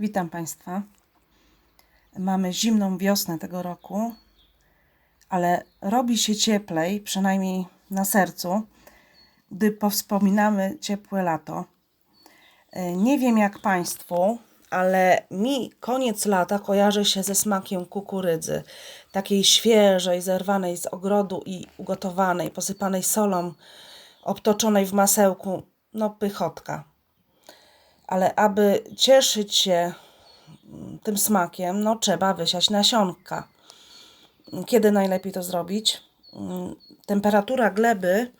Witam Państwa. Mamy zimną wiosnę tego roku, ale robi się cieplej, przynajmniej na sercu, gdy powspominamy ciepłe lato. E, Nie wiem jak Państwu, ale mi koniec lata kojarzy się ze smakiem kukurydzy. Takiej świeżej, zerwanej z ogrodu i ugotowanej, posypanej solą, obtoczonej w masełku. No, pychotka. Ale aby cieszyć się mm, tym smakiem, no trzeba wysiać nasionka. Kiedy najlepiej to zrobić? Mm, Temperatura gleby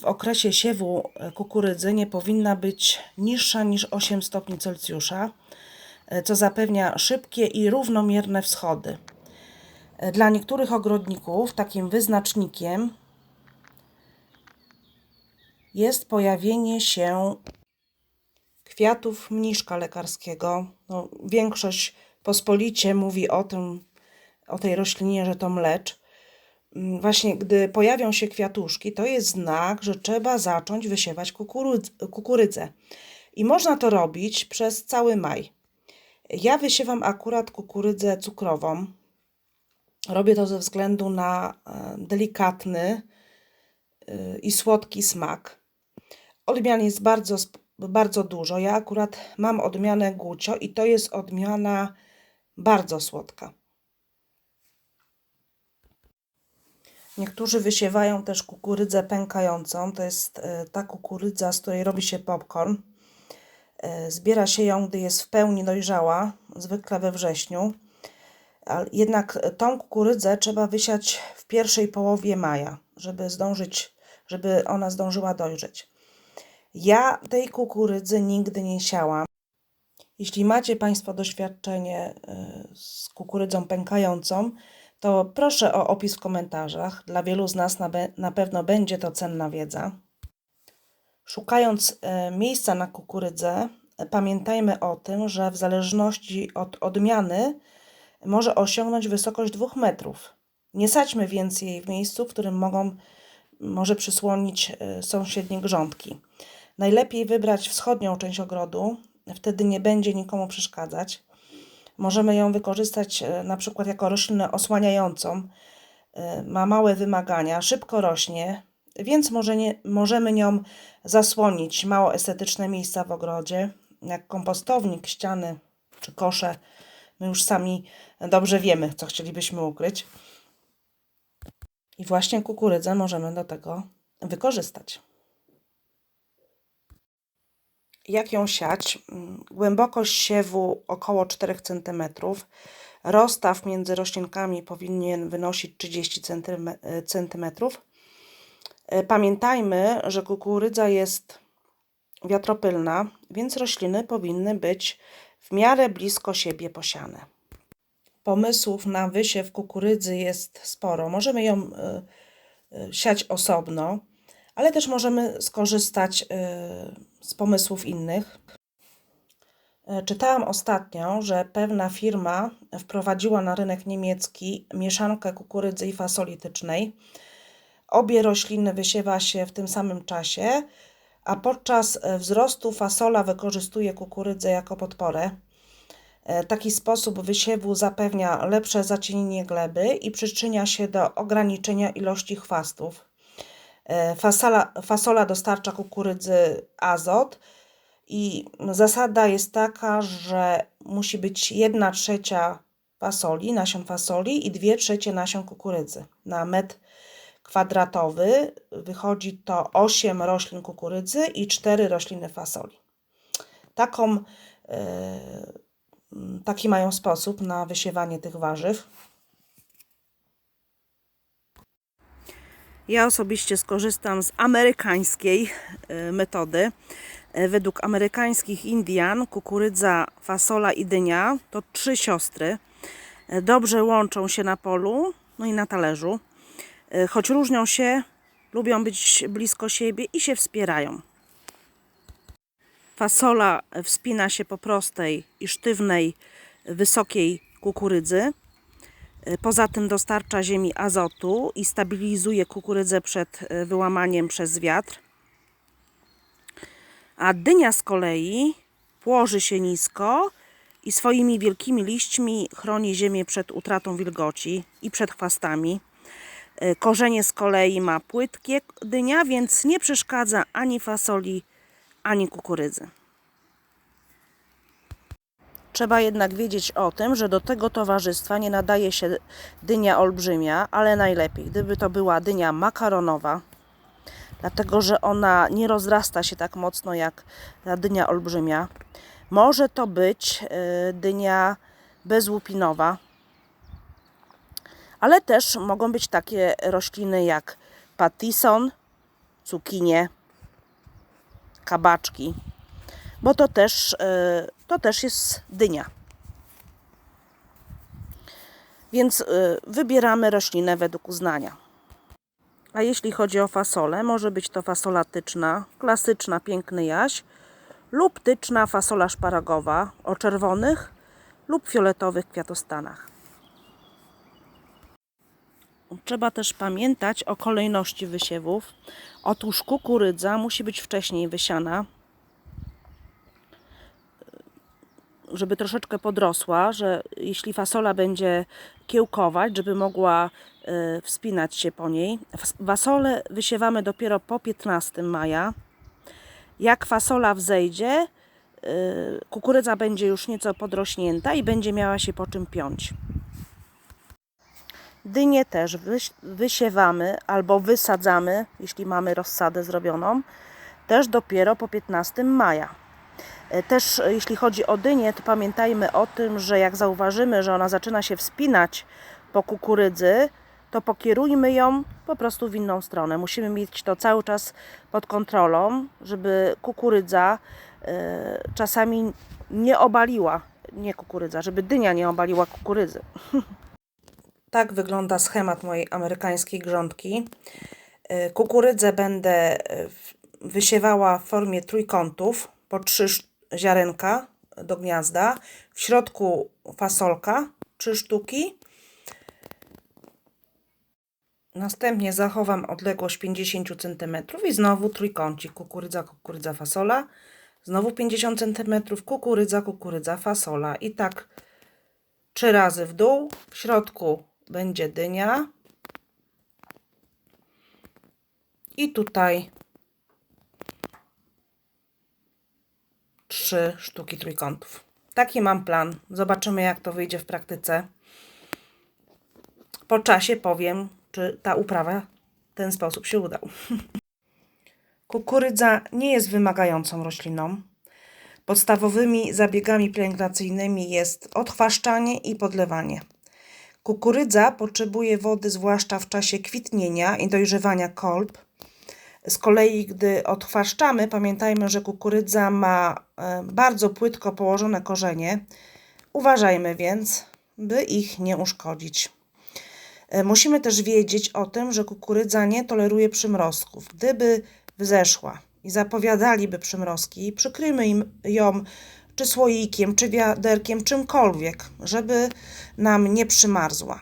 w okresie siewu e, kukurydzy nie powinna być niższa niż 8 stopni Celsjusza, e, co zapewnia szybkie i równomierne wschody. E, Dla niektórych ogrodników takim wyznacznikiem jest pojawienie się kwiatów mniszka lekarskiego. No, większość pospolicie mówi o tym, o tej roślinie, że to mlecz. Mm, Właśnie gdy pojawią się kwiatuszki, to jest znak, że trzeba zacząć wysiewać kukurydz- kukurydzę. I można to robić przez cały maj. Ja wysiewam akurat kukurydzę cukrową. Robię to ze względu na e, delikatny y, i słodki smak. Odmian jest bardzo, bardzo dużo. Ja akurat mam odmianę Gucio i to jest odmiana bardzo słodka. Niektórzy wysiewają też kukurydzę pękającą. To jest e, ta kukurydza, z której robi się popcorn. E, Zbiera się ją, gdy jest w pełni dojrzała, zwykle we wrześniu. Jednak tą kukurydzę trzeba wysiać w pierwszej połowie maja, żeby zdążyć, żeby ona zdążyła dojrzeć. Ja tej kukurydzy nigdy nie siałam. Jeśli macie Państwo doświadczenie y, z kukurydzą pękającą, to proszę o opis w komentarzach. Dla wielu z nas na, na pewno będzie to cenna wiedza. Szukając e, miejsca na kukurydzę, pamiętajmy o tym, że w zależności od odmiany może osiągnąć wysokość 2 metrów. Nie sadźmy więc jej w miejscu, w którym mogą, może przysłonić e, sąsiednie grządki. Najlepiej wybrać wschodnią część ogrodu, wtedy nie będzie nikomu przeszkadzać. Możemy ją wykorzystać e, na przykład jako roślinę osłaniającą. E, Ma małe wymagania, szybko rośnie, więc może nie, możemy nią zasłonić mało estetyczne miejsca w ogrodzie, jak kompostownik, ściany czy kosze. My już sami dobrze wiemy, co chcielibyśmy ukryć. I właśnie kukurydzę możemy do tego wykorzystać. Jak ją siać? Mm, Głębokość siewu około 4 cm. Rozstaw między roślinkami powinien wynosić 30 cm. E, Pamiętajmy, że kukurydza jest wiatropylna, więc rośliny powinny być w miarę blisko siebie posiane. Pomysłów na wysiew kukurydzy jest sporo. Możemy ją e, e, siać osobno, ale też możemy skorzystać y, z pomysłów innych. E, Czytałam ostatnio, że pewna firma wprowadziła na rynek niemiecki mieszankę kukurydzy i fasoli tycznej. Obie rośliny wysiewa się w tym samym czasie, a podczas e, wzrostu fasola wykorzystuje kukurydzę jako podporę. E, Taki sposób wysiewu zapewnia lepsze zacienienie gleby i przyczynia się do ograniczenia ilości chwastów. E, Fasola, fasola dostarcza kukurydzy azot i zasada jest taka, że musi być 1 trzecia fasoli, nasion fasoli i 2 trzecie nasion kukurydzy. Na metr kwadratowy wychodzi to 8 roślin kukurydzy i 4 rośliny fasoli. Taką, e, taki mają sposób na wysiewanie tych warzyw. Ja osobiście skorzystam z amerykańskiej e, metody. E, Według amerykańskich Indian kukurydza, fasola i dynia to trzy siostry. E, Dobrze łączą się na polu, no i na talerzu. Choć różnią się, lubią być blisko siebie i się wspierają. Fasola wspina się po prostej i sztywnej, wysokiej kukurydzy. E, Poza tym dostarcza ziemi azotu i stabilizuje kukurydzę przed e, wyłamaniem przez wiatr. A dynia z kolei płoży się nisko i swoimi wielkimi liśćmi chroni ziemię przed utratą wilgoci i przed chwastami. E, Korzenie z kolei ma płytkie dynia, więc nie przeszkadza ani fasoli, ani kukurydzy. Trzeba jednak wiedzieć o tym, że do tego towarzystwa nie nadaje się dynia olbrzymia, ale najlepiej, gdyby to była dynia makaronowa, dlatego że ona nie rozrasta się tak mocno jak ta dynia olbrzymia. Może to być y, dynia bezłupinowa, ale też mogą być takie rośliny jak patison, cukinie, kabaczki, bo to też, y, to też jest dynia. Więc y, wybieramy roślinę według uznania. A jeśli chodzi o fasolę, może być to fasola tyczna, klasyczna, piękny jaś, lub tyczna fasola szparagowa o czerwonych lub fioletowych kwiatostanach. Trzeba też pamiętać o kolejności wysiewów. Otóż kukurydza musi być wcześniej wysiana, żeby troszeczkę podrosła, że jeśli fasola będzie kiełkować, żeby mogła y, wspinać się po niej. Fas- Fasolę wysiewamy dopiero po 15 maja. Jak fasola wzejdzie, y, kukurydza będzie już nieco podrośnięta i będzie miała się po czym piąć. Dynie też wysiewamy albo wysadzamy, jeśli mamy rozsadę zrobioną, też dopiero po 15 maja. E, Też e, jeśli chodzi o dynię, to pamiętajmy o tym, że jak zauważymy, że ona zaczyna się wspinać po kukurydzy, to pokierujmy ją po prostu w inną stronę. Musimy mieć to cały czas pod kontrolą, żeby kukurydza e, czasami nie obaliła, nie kukurydza, żeby dynia nie obaliła kukurydzy. Tak wygląda schemat mojej amerykańskiej grządki. Kukurydzę będę wysiewała w formie trójkątów po trzy ziarenka do gniazda. W środku fasolka, trzy sztuki. Następnie zachowam odległość 50 cm i znowu trójkącik. Kukurydza, kukurydza, fasola. Znowu 50 cm, kukurydza, kukurydza, fasola. I tak trzy razy w dół. W środku będzie dynia. I tutaj trzy sztuki trójkątów. Taki mam plan. Zobaczymy, jak to wyjdzie w praktyce. Po czasie powiem, czy ta uprawa w ten sposób się udał. Kukurydza nie jest wymagającą rośliną. Podstawowymi zabiegami pielęgnacyjnymi jest odchwaszczanie i podlewanie. Kukurydza potrzebuje wody zwłaszcza w czasie kwitnienia i dojrzewania kolb. Z kolei, gdy odchwaszczamy, pamiętajmy, że kukurydza ma e, bardzo płytko położone korzenie. Uważajmy więc, by ich nie uszkodzić. E, Musimy też wiedzieć o tym, że kukurydza nie toleruje przymrozków. Gdyby wzeszła i zapowiadaliby przymrozki, przykryjmy im ją czy słoikiem, czy wiaderkiem, czymkolwiek, żeby nam nie przymarzła.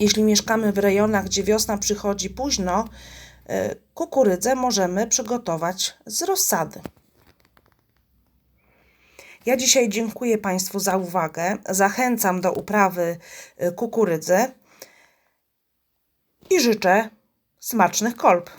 Jeśli mieszkamy w rejonach, gdzie wiosna przychodzi późno, kukurydzę możemy przygotować z rozsady. Ja dzisiaj dziękuję Państwu za uwagę. Zachęcam do uprawy e, kukurydzy i życzę smacznych kolb.